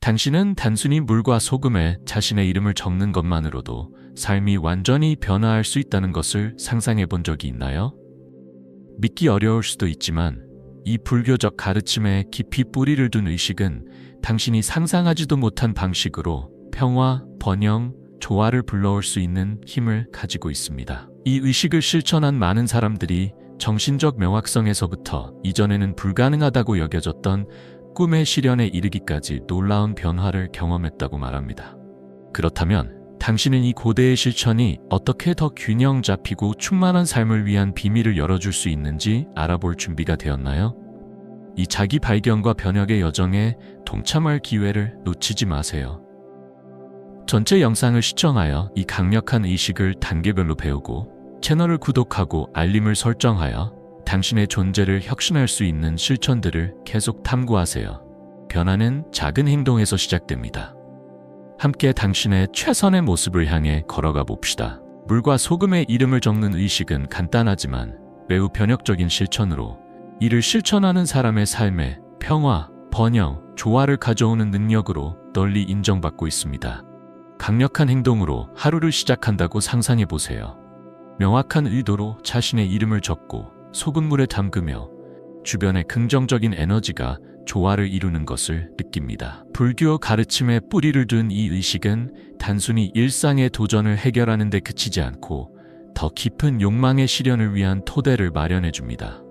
당신은 단순히 물과 소금에 자신의 이름을 적는 것만으로도 삶이 완전히 변화할 수 있다는 것을 상상해 본 적이 있나요? 믿기 어려울 수도 있지만 이 불교적 가르침에 깊이 뿌리를 둔 의식은 당신이 상상하지도 못한 방식으로 평화, 번영, 조화를 불러올 수 있는 힘을 가지고 있습니다. 이 의식을 실천한 많은 사람들이 정신적 명확성에서부터 이전에는 불가능하다고 여겨졌던 꿈의 실현에 이르기까지 놀라운 변화를 경험했다고 말합니다. 그렇다면 당신은 이 고대의 실천이 어떻게 더 균형 잡히고 충만한 삶을 위한 비밀을 열어줄 수 있는지 알아볼 준비가 되었나요? 이 자기 발견과 변혁의 여정에 동참할 기회를 놓치지 마세요. 전체 영상을 시청하여 이 강력한 의식을 단계별로 배우고 채널을 구독하고 알림을 설정하여 당신의 존재를 혁신할 수 있는 실천들을 계속 탐구하세요. 변화는 작은 행동에서 시작됩니다. 함께 당신의 최선의 모습을 향해 걸어가 봅시다. 물과 소금의 이름을 적는 의식은 간단하지만 매우 변혁적인 실천으로 이를 실천하는 사람의 삶에 평화, 번영, 조화를 가져오는 능력으로 널리 인정받고 있습니다. 강력한 행동으로 하루를 시작한다고 상상해 보세요. 명확한 의도로 자신의 이름을 적고 소금물에 담그며 주변의 긍정적인 에너지가 조화를 이루는 것을 느낍니다. 불교 가르침에 뿌리를 둔 이 의식은 단순히 일상의 도전을 해결하는 데 그치지 않고 더 깊은 욕망의 실현을 위한 토대를 마련해 줍니다.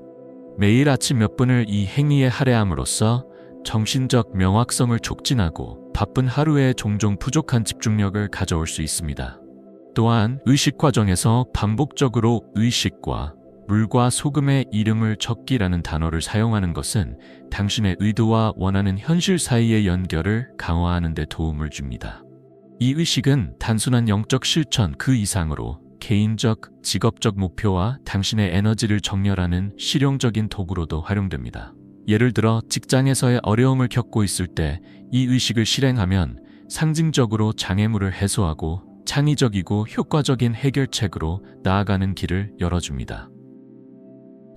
매일 아침 몇 분을 이 행위에 할애함으로써 정신적 명확성을 촉진하고 바쁜 하루에 종종 부족한 집중력을 가져올 수 있습니다. 또한 의식 과정에서 반복적으로 의식과 물과 소금의 이름을 적기라는 단어를 사용하는 것은 당신의 의도와 원하는 현실 사이의 연결을 강화하는 데 도움을 줍니다. 이 의식은 단순한 영적 실천 그 이상으로 개인적, 직업적 목표와 당신의 에너지를 정렬하는 실용적인 도구로도 활용됩니다. 예를 들어 직장에서의 어려움을 겪고 있을 때 이 의식을 실행하면 상징적으로 장애물을 해소하고 창의적이고 효과적인 해결책으로 나아가는 길을 열어줍니다.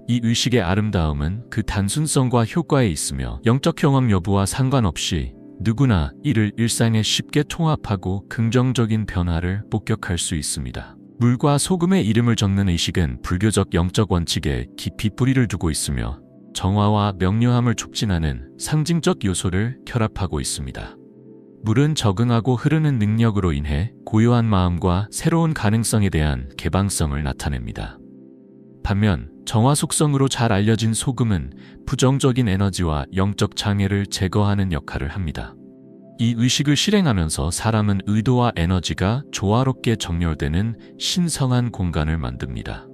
이 의식의 아름다움은 그 단순성과 효과에 있으며 영적 경험 여부와 상관없이 누구나 이를 일상에 쉽게 통합하고 긍정적인 변화를 목격할 수 있습니다. 물과 소금의 이름을 적는 의식은 불교적 영적 원칙에 깊이 뿌리를 두고 있으며 정화와 명료함을 촉진하는 상징적 요소를 결합하고 있습니다. 물은 적응하고 흐르는 능력으로 인해 고요한 마음과 새로운 가능성에 대한 개방성을 나타냅니다. 반면 정화 속성으로 잘 알려진 소금은 부정적인 에너지와 영적 장애를 제거하는 역할을 합니다. 이 의식을 실행하면서 사람은 의도와 에너지가 조화롭게 정렬되는 신성한 공간을 만듭니다.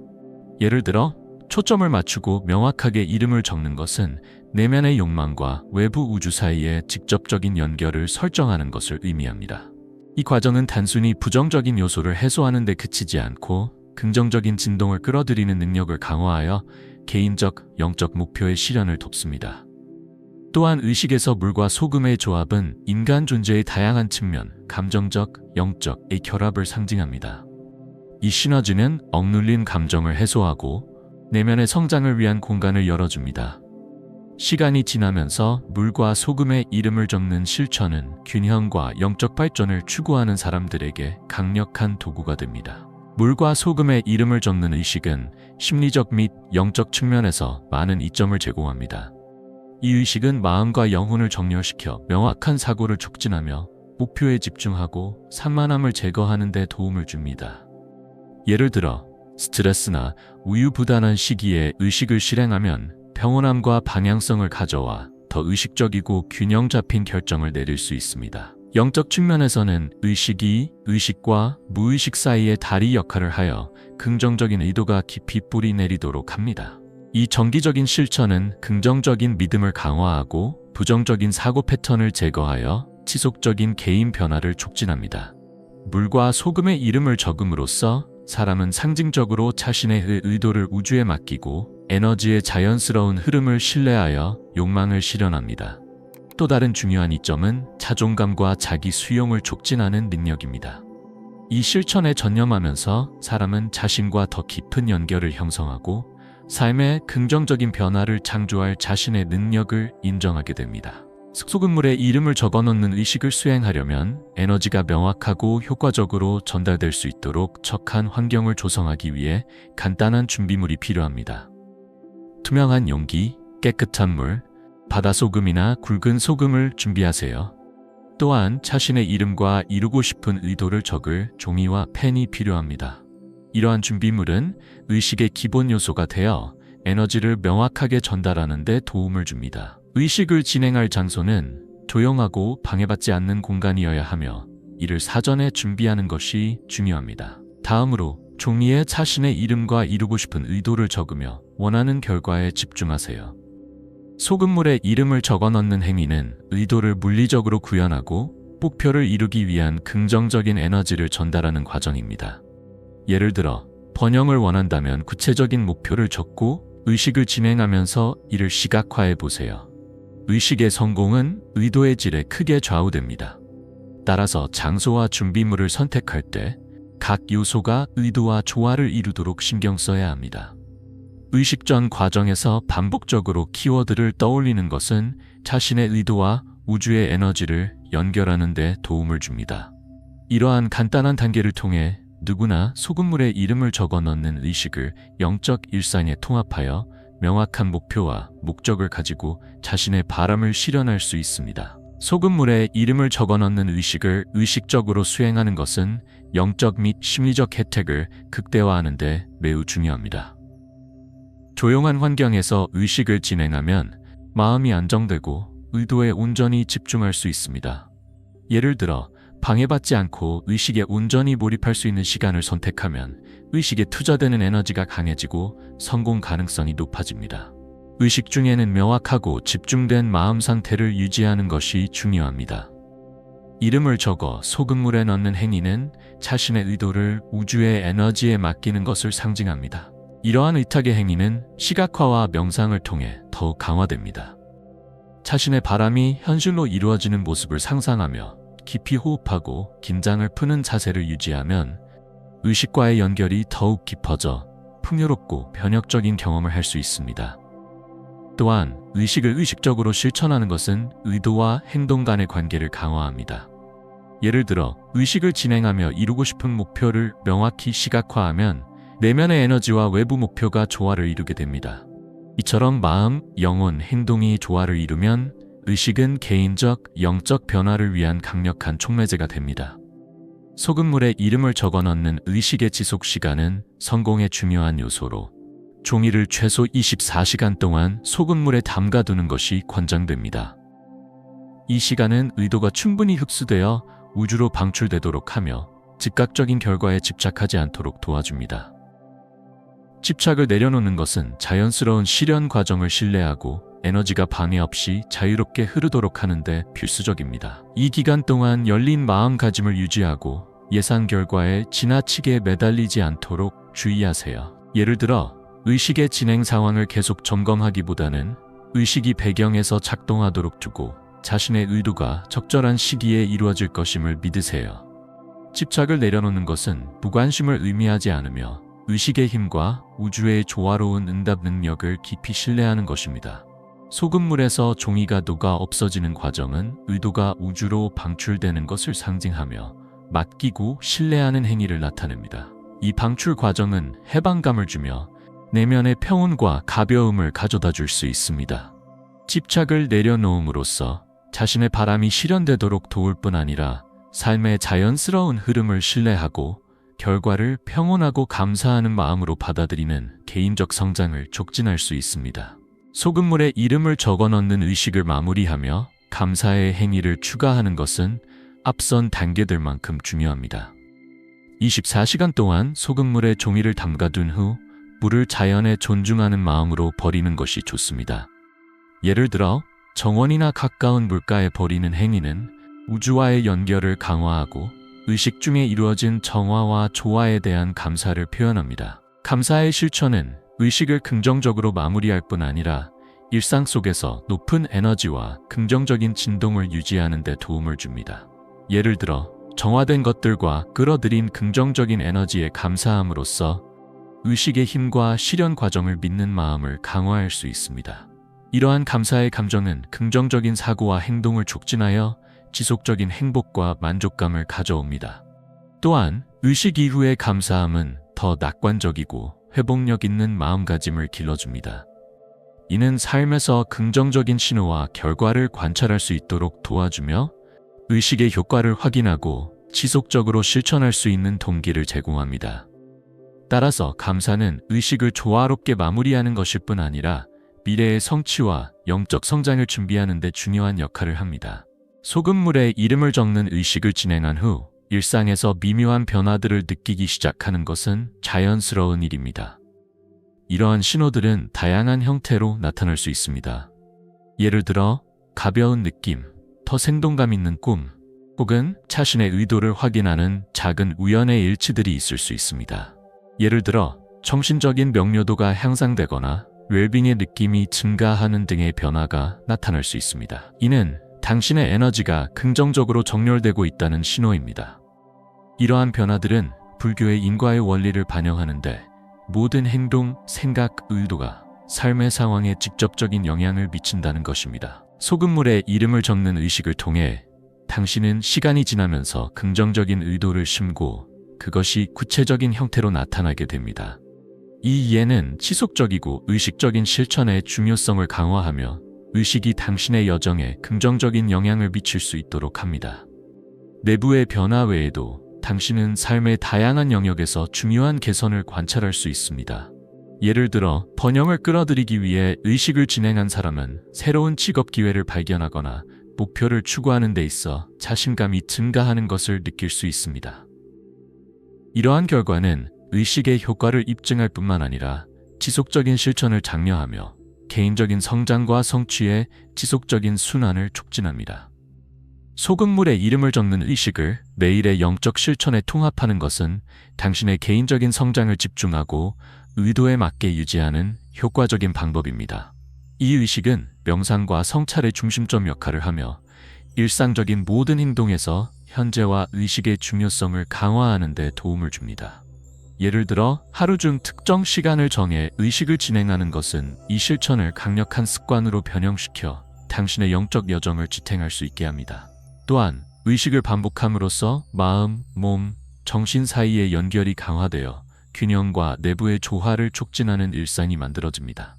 예를 들어 초점을 맞추고 명확하게 이름을 적는 것은 내면의 욕망과 외부 우주 사이의 직접적인 연결을 설정하는 것을 의미합니다. 이 과정은 단순히 부정적인 요소를 해소하는 데 그치지 않고 긍정적인 진동을 끌어들이는 능력을 강화하여 개인적, 영적 목표의 실현을 돕습니다. 또한 의식에서 물과 소금의 조합은 인간 존재의 다양한 측면, 감정적, 영적의 결합을 상징합니다. 이 시너지는 억눌린 감정을 해소하고 내면의 성장을 위한 공간을 열어줍니다. 시간이 지나면서 물과 소금의 이름을 적는 실천은 균형과 영적 발전을 추구하는 사람들에게 강력한 도구가 됩니다. 물과 소금의 이름을 적는 의식은 심리적 및 영적 측면에서 많은 이점을 제공합니다. 이 의식은 마음과 영혼을 정렬시켜 명확한 사고를 촉진하며 목표에 집중하고 산만함을 제거하는 데 도움을 줍니다. 예를 들어 스트레스나 우유부단한 시기에 의식을 실행하면 평온함과 방향성을 가져와 더 의식적이고 균형 잡힌 결정을 내릴 수 있습니다. 영적 측면에서는 의식이 의식과 무의식 사이의 다리 역할을 하여 긍정적인 의도가 깊이 뿌리 내리도록 합니다. 이 정기적인 실천은 긍정적인 믿음을 강화하고 부정적인 사고 패턴을 제거하여 지속적인 개인 변화를 촉진합니다. 물과 소금의 이름을 적음으로써 사람은 상징적으로 자신의 의도를 우주에 맡기고 에너지의 자연스러운 흐름을 신뢰하여 욕망을 실현합니다. 또 다른 중요한 이점은 자존감과 자기 수용을 촉진하는 능력입니다. 이 실천에 전념하면서 사람은 자신과 더 깊은 연결을 형성하고 삶의 긍정적인 변화를 창조할 자신의 능력을 인정하게 됩니다. 소금물에 이름을 적어 놓는 의식을 수행하려면 에너지가 명확하고 효과적으로 전달될 수 있도록 척한 환경을 조성하기 위해 간단한 준비물이 필요합니다. 투명한 용기, 깨끗한 물, 바다 소금이나 굵은 소금을 준비하세요. 또한 자신의 이름과 이루고 싶은 의도를 적을 종이와 펜이 필요합니다. 이러한 준비물은 의식의 기본 요소가 되어 에너지를 명확하게 전달하는 데 도움을 줍니다. 의식을 진행할 장소는 조용하고 방해받지 않는 공간이어야 하며 이를 사전에 준비하는 것이 중요합니다. 다음으로 종이에 자신의 이름과 이루고 싶은 의도를 적으며 원하는 결과에 집중하세요. 소금물에 이름을 적어 넣는 행위는 의도를 물리적으로 구현하고 목표를 이루기 위한 긍정적인 에너지를 전달하는 과정입니다. 예를 들어 번영을 원한다면 구체적인 목표를 적고 의식을 진행하면서 이를 시각화해 보세요. 의식의 성공은 의도의 질에 크게 좌우됩니다. 따라서 장소와 준비물을 선택할 때 각 요소가 의도와 조화를 이루도록 신경 써야 합니다. 의식 전 과정에서 반복적으로 키워드를 떠올리는 것은 자신의 의도와 우주의 에너지를 연결하는 데 도움을 줍니다. 이러한 간단한 단계를 통해 누구나 소금물에 이름을 적어 넣는 의식을 영적 일상에 통합하여 명확한 목표와 목적을 가지고 자신의 바람을 실현할 수 있습니다. 소금물에 이름을 적어 넣는 의식을 의식적으로 수행하는 것은 영적 및 심리적 혜택을 극대화하는 데 매우 중요합니다. 조용한 환경에서 의식을 진행하면 마음이 안정되고 의도에 온전히 집중할 수 있습니다. 예를 들어 방해받지 않고 의식에 온전히 몰입할 수 있는 시간을 선택하면 의식에 투자되는 에너지가 강해지고 성공 가능성이 높아집니다. 의식 중에는 명확하고 집중된 마음 상태를 유지하는 것이 중요합니다. 이름을 적어 소금물에 넣는 행위는 자신의 의도를 우주의 에너지에 맡기는 것을 상징합니다. 이러한 의탁의 행위는 시각화와 명상을 통해 더욱 강화됩니다. 자신의 바람이 현실로 이루어지는 모습을 상상하며 깊이 호흡하고 긴장을 푸는 자세를 유지하면 의식과의 연결이 더욱 깊어져 풍요롭고 변혁적인 경험을 할 수 있습니다. 또한 의식을 의식적으로 실천하는 것은 의도와 행동 간의 관계를 강화합니다. 예를 들어 의식을 진행하며 이루고 싶은 목표를 명확히 시각화하면 내면의 에너지와 외부 목표가 조화를 이루게 됩니다. 이처럼 마음, 영혼, 행동이 조화를 이루면 의식은 개인적, 영적 변화를 위한 강력한 촉매제가 됩니다. 소금물에 이름을 적어 넣는 의식의 지속 시간은 성공의 중요한 요소로 종이를 최소 24시간 동안 소금물에 담가두는 것이 권장됩니다. 이 시간은 의도가 충분히 흡수되어 우주로 방출되도록 하며 즉각적인 결과에 집착하지 않도록 도와줍니다. 집착을 내려놓는 것은 자연스러운 실현 과정을 신뢰하고 에너지가 방해 없이 자유롭게 흐르도록 하는데 필수적입니다. 이 기간 동안 열린 마음가짐을 유지하고 예상 결과에 지나치게 매달리지 않도록 주의하세요. 예를 들어 의식의 진행 상황을 계속 점검하기보다는 의식이 배경에서 작동하도록 두고 자신의 의도가 적절한 시기에 이루어질 것임을 믿으세요. 집착을 내려놓는 것은 무관심을 의미하지 않으며 의식의 힘과 우주의 조화로운 응답 능력을 깊이 신뢰하는 것입니다. 소금물에서 종이가 녹아 없어지는 과정은 의도가 우주로 방출되는 것을 상징하며 맡기고 신뢰하는 행위를 나타냅니다. 이 방출 과정은 해방감을 주며 내면의 평온과 가벼움을 가져다 줄 수 있습니다. 집착을 내려놓음으로써 자신의 바람이 실현되도록 도울 뿐 아니라 삶의 자연스러운 흐름을 신뢰하고 결과를 평온하고 감사하는 마음으로 받아들이는 개인적 성장을 촉진할 수 있습니다. 소금물에 이름을 적어 넣는 의식을 마무리하며 감사의 행위를 추가하는 것은 앞선 단계들만큼 중요합니다. 24시간 동안 소금물에 종이를 담가둔 후 물을 자연에 존중하는 마음으로 버리는 것이 좋습니다. 예를 들어 정원이나 가까운 물가에 버리는 행위는 우주와의 연결을 강화하고 의식 중에 이루어진 정화와 조화에 대한 감사를 표현합니다. 감사의 실천은 의식을 긍정적으로 마무리할 뿐 아니라 일상 속에서 높은 에너지와 긍정적인 진동을 유지하는 데 도움을 줍니다. 예를 들어 정화된 것들과 끌어들인 긍정적인 에너지에 감사함으로써 의식의 힘과 실현 과정을 믿는 마음을 강화할 수 있습니다. 이러한 감사의 감정은 긍정적인 사고와 행동을 촉진하여 지속적인 행복과 만족감을 가져옵니다. 또한 의식 이후의 감사함은 더 낙관적이고 회복력 있는 마음가짐을 길러줍니다. 이는 삶에서 긍정적인 신호와 결과를 관찰할 수 있도록 도와주며 의식의 효과를 확인하고 지속적으로 실천할 수 있는 동기를 제공합니다. 따라서 감사는 의식을 조화롭게 마무리하는 것일 뿐 아니라 미래의 성취와 영적 성장을 준비하는 데 중요한 역할을 합니다. 소금물에 이름을 적는 의식을 진행한 후 일상에서 미묘한 변화들을 느끼기 시작하는 것은 자연스러운 일입니다. 이러한 신호들은 다양한 형태로 나타날 수 있습니다. 예를 들어 가벼운 느낌, 더 생동감 있는 꿈, 혹은 자신의 의도를 확인하는 작은 우연의 일치들이 있을 수 있습니다. 예를 들어 정신적인 명료도가 향상되거나 웰빙의 느낌이 증가하는 등의 변화가 나타날 수 있습니다. 이는 당신의 에너지가 긍정적으로 정렬되고 있다는 신호입니다. 이러한 변화들은 불교의 인과의 원리를 반영하는데 모든 행동, 생각, 의도가 삶의 상황에 직접적인 영향을 미친다는 것입니다. 소금물에 이름을 적는 의식을 통해 당신은 시간이 지나면서 긍정적인 의도를 심고 그것이 구체적인 형태로 나타나게 됩니다. 이 이해는 지속적이고 의식적인 실천의 중요성을 강화하며 의식이 당신의 여정에 긍정적인 영향을 미칠 수 있도록 합니다. 내부의 변화 외에도 당신은 삶의 다양한 영역에서 중요한 개선을 관찰할 수 있습니다. 예를 들어 번영을 끌어들이기 위해 의식을 진행한 사람은 새로운 직업 기회를 발견하거나 목표를 추구하는 데 있어 자신감이 증가하는 것을 느낄 수 있습니다. 이러한 결과는 의식의 효과를 입증할 뿐만 아니라 지속적인 실천을 장려하며 개인적인 성장과 성취의 지속적인 순환을 촉진합니다. 소금물에 이름을 적는 의식을 매일의 영적 실천에 통합하는 것은 당신의 개인적인 성장을 집중하고 의도에 맞게 유지하는 효과적인 방법입니다. 이 의식은 명상과 성찰의 중심점 역할을 하며 일상적인 모든 행동에서 현재와 의식의 중요성을 강화하는 데 도움을 줍니다. 예를 들어 하루 중 특정 시간을 정해 의식을 진행하는 것은 이 실천을 강력한 습관으로 변형시켜 당신의 영적 여정을 지탱할 수 있게 합니다. 또한 의식을 반복함으로써 마음, 몸, 정신 사이의 연결이 강화되어 균형과 내부의 조화를 촉진하는 일상이 만들어집니다.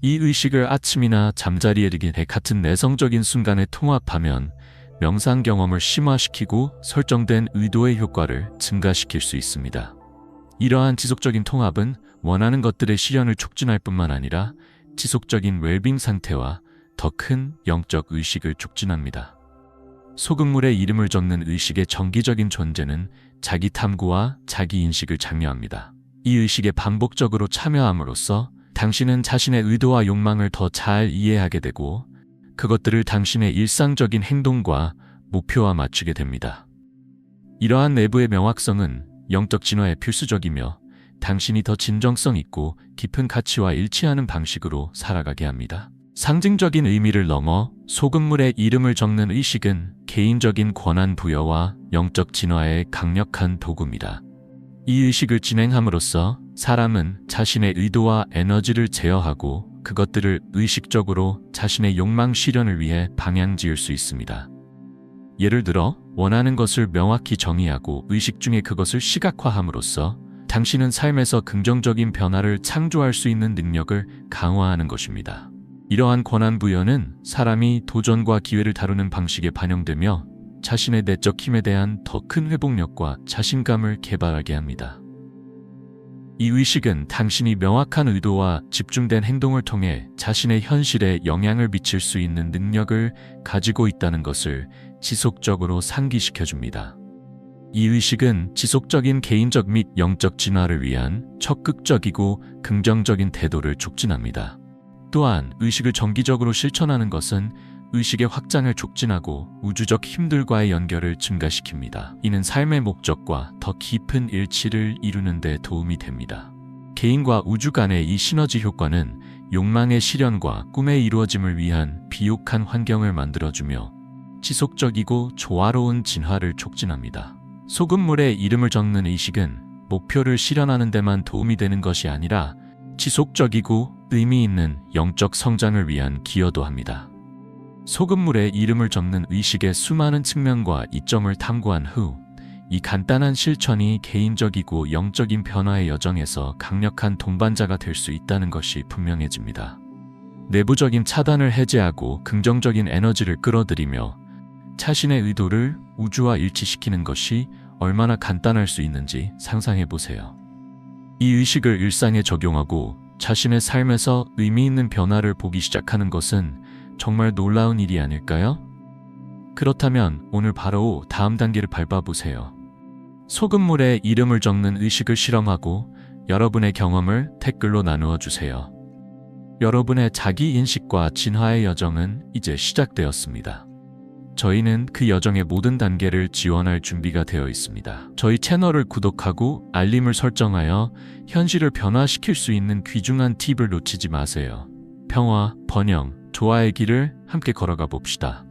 이 의식을 아침이나 잠자리에 같은 내성적인 순간에 통합하면 명상 경험을 심화시키고 설정된 의도의 효과를 증가시킬 수 있습니다. 이러한 지속적인 통합은 원하는 것들의 실현을 촉진할 뿐만 아니라 지속적인 웰빙 상태와 더 큰 영적 의식을 촉진합니다. 소금물에 이름을 적는 의식의 정기적인 존재는 자기 탐구와 자기 인식을 장려합니다. 이 의식에 반복적으로 참여함으로써 당신은 자신의 의도와 욕망을 더 잘 이해하게 되고 그것들을 당신의 일상적인 행동과 목표와 맞추게 됩니다. 이러한 내부의 명확성은 영적 진화에 필수적이며 당신이 더 진정성 있고 깊은 가치와 일치하는 방식으로 살아가게 합니다. 상징적인 의미를 넘어 소금물에 이름을 적는 의식은 개인적인 권한 부여와 영적 진화의 강력한 도구입니다. 이 의식을 진행함으로써 사람은 자신의 의도와 에너지를 제어하고 그것들을 의식적으로 자신의 욕망 실현을 위해 방향 지을 수 있습니다. 예를 들어 원하는 것을 명확히 정의하고 의식 중에 그것을 시각화함으로써 당신은 삶에서 긍정적인 변화를 창조할 수 있는 능력을 강화하는 것입니다. 이러한 권한 부여는 사람이 도전과 기회를 다루는 방식에 반영되며 자신의 내적 힘에 대한 더 큰 회복력과 자신감을 개발하게 합니다. 이 의식은 당신이 명확한 의도와 집중된 행동을 통해 자신의 현실에 영향을 미칠 수 있는 능력을 가지고 있다는 것을 지속적으로 상기시켜 줍니다. 이 의식은 지속적인 개인적 및 영적 진화를 위한 적극적이고 긍정적인 태도를 촉진합니다. 또한 의식을 정기적으로 실천하는 것은 의식의 확장을 촉진하고 우주적 힘들과의 연결을 증가시킵니다. 이는 삶의 목적과 더 깊은 일치를 이루는 데 도움이 됩니다. 개인과 우주 간의 이 시너지 효과는 욕망의 실현과 꿈의 이루어짐을 위한 비옥한 환경을 만들어주며 지속적이고 조화로운 진화를 촉진합니다. 소금물에 이름을 적는 의식은 목표를 실현하는 데만 도움이 되는 것이 아니라 지속적이고 의미 있는 영적 성장을 위한 기여도 합니다. 소금물에 이름을 적는 의식의 수많은 측면과 이점을 탐구한 후, 이 간단한 실천이 개인적이고 영적인 변화의 여정에서 강력한 동반자가 될 수 있다는 것이 분명해집니다. 내부적인 차단을 해제하고 긍정적인 에너지를 끌어들이며 자신의 의도를 우주와 일치시키는 것이 얼마나 간단할 수 있는지 상상해 보세요. 이 의식을 일상에 적용하고 자신의 삶에서 의미 있는 변화를 보기 시작하는 것은 정말 놀라운 일이 아닐까요? 그렇다면 오늘 바로 다음 단계를 밟아보세요. 소금물에 이름을 적는 의식을 실험하고 여러분의 경험을 댓글로 나누어 주세요. 여러분의 자기 인식과 진화의 여정은 이제 시작되었습니다. 저희는 그 여정의 모든 단계를 지원할 준비가 되어 있습니다. 저희 채널을 구독하고 알림을 설정하여 현실을 변화시킬 수 있는 귀중한 팁을 놓치지 마세요. 평화, 번영, 조화의 길을 함께 걸어가 봅시다.